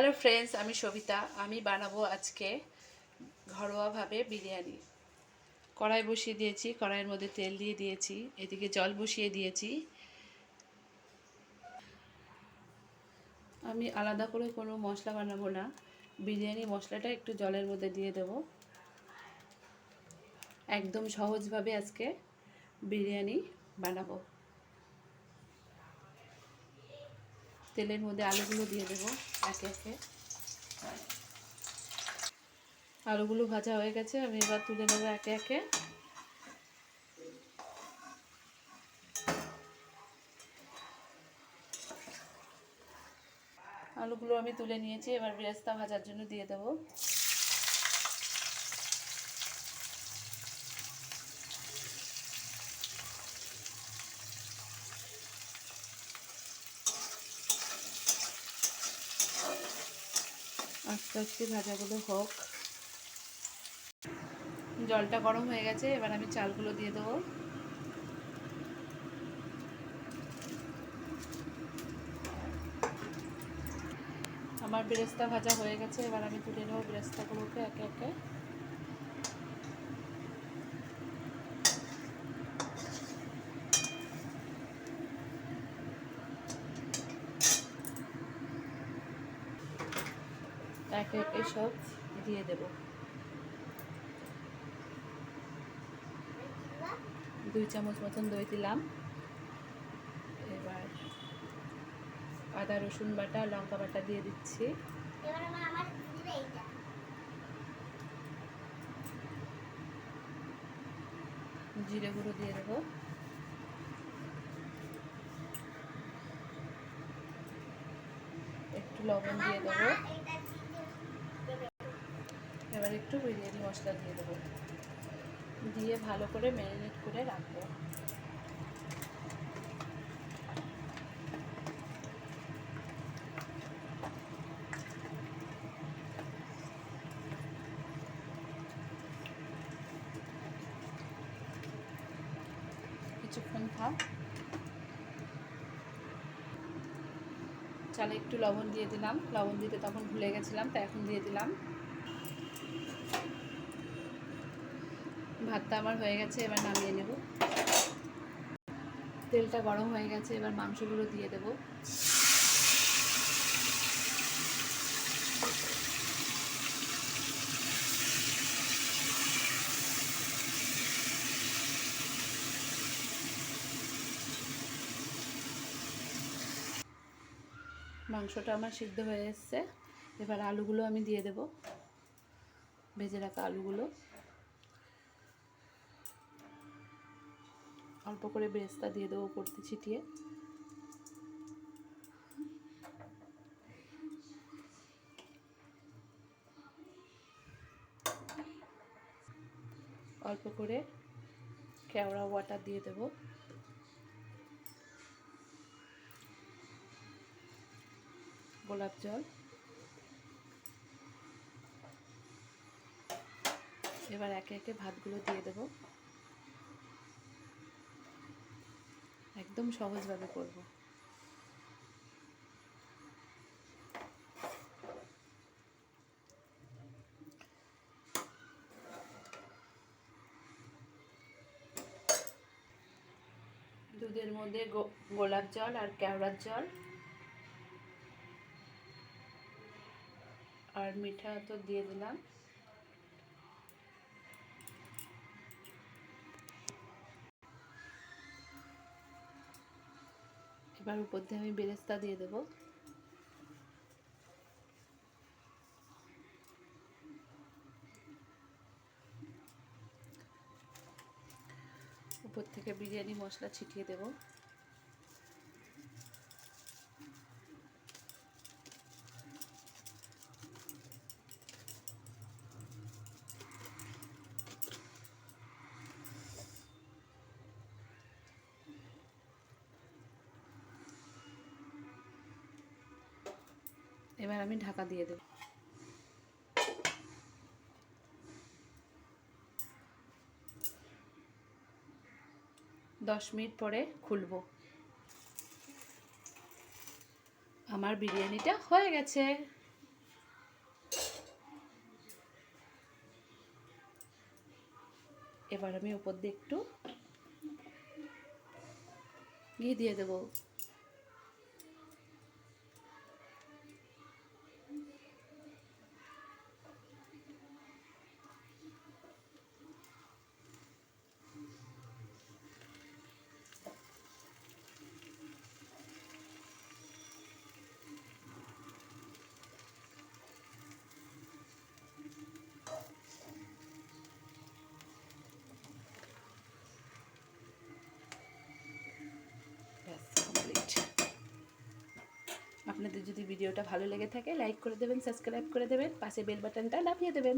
Hello friends আমি সবিতা। আমি বানাবো আজকে ঘরোয়াভাবে বিরিয়ানি। কড়াই বসিয়ে দিয়েছি, কড়াইয়ের মধ্যে তেল দিয়ে দিয়েছি, এদিকে জল বসিয়ে দিয়েছি। আমি আলাদা করে কোনো মশলা বানাবো না। বিরিয়ানি মশলাটা একটু জলের মধ্যে দিয়ে দেব। একদম সহজভাবে আজকে বিরিয়ানি বানাবো। তেলের মধ্যে আলুগুলো দিয়ে দেবো। একে একে। আলুগুলো ভাজা হয়ে গেছে, আমি এবার তুলে নেব একে একে। আলুগুলো আমি তুলে নিয়েছি, এবার বেরেস্তা ভাজার জন্য দিয়ে দেবো। আস্তে আস্তে ভাজাগুলো হোক। জলটা গরম হয়ে গেছে, এবার আমি চালগুলো দিয়ে দেবো। আমার বেরেস্তা ভাজা হয়ে গেছে, এবার আমি তুলে নেব বেরেস্তাগুলোকে একে একে। একে একে সব দিয়ে দেব। দুই চামচ মতন দই দিলাম। এবার আদা রসুন বাটা লঙ্কা বাটা দিয়ে দিচ্ছি। জিরে গুঁড়ো দিয়ে দেবো। একটু লবণ দিয়ে দেবে। এবার একটু বিরিয়ানি মশলা দিয়ে দেবো। দিয়ে ভালো করে ম্যারিনেট করে রাখব। কিছুক্ষণ থাক চালে একটু লবণ দিয়ে দিলাম। লবণ দিতে তখন ভুলে গেছিলাম, তাই এখন দিয়ে দিলাম। ভাতটা আমার হয়ে গেছে, এবার নামিয়ে নেব। তেলটা গরম হয়ে গেছে, এবার মাংসগুলো দিয়ে দেব। মাংসটা আমার সিদ্ধ হয়ে এসছে। এবার আলুগুলো আমি দিয়ে দেব। ভেজে রাখা আলুগুলো। অল্প করে বেরেস্তা দিয়ে দেবো করতে ছিটিয়ে। অল্প করে কেওড়া ওয়াটার দিয়ে দেবো। গোলাপ জল। এবার একে একে ভাতগুলো দিয়ে দেবো। একদম সহজভাবে করব। দুধের মধ্যে গোলাপ জল আর কেওড়ার জল। আর মিঠা তো দিয়ে দিলাম। এবার উপর দিয়ে আমি বেরেস্তা দিয়ে দেবো। উপর থেকে বিরিয়ানি মশলা ছিটিয়ে দেবো। এবার আমি ঢাকা দিয়ে দেব। দশ মিনিট পরে খুলব। আমার বিরিয়ানিটা হয়ে গেছে। এবার আমি উপর দিয়ে একটু ঘি দিয়ে দেবো। আপনাদের যদি ভিডিওটা ভালো লেগে থাকে লাইক করে দেবেন সাবস্ক্রাইব করে দেবেন, পাশে বেল বাটনটা লাফিয়ে দেবেন।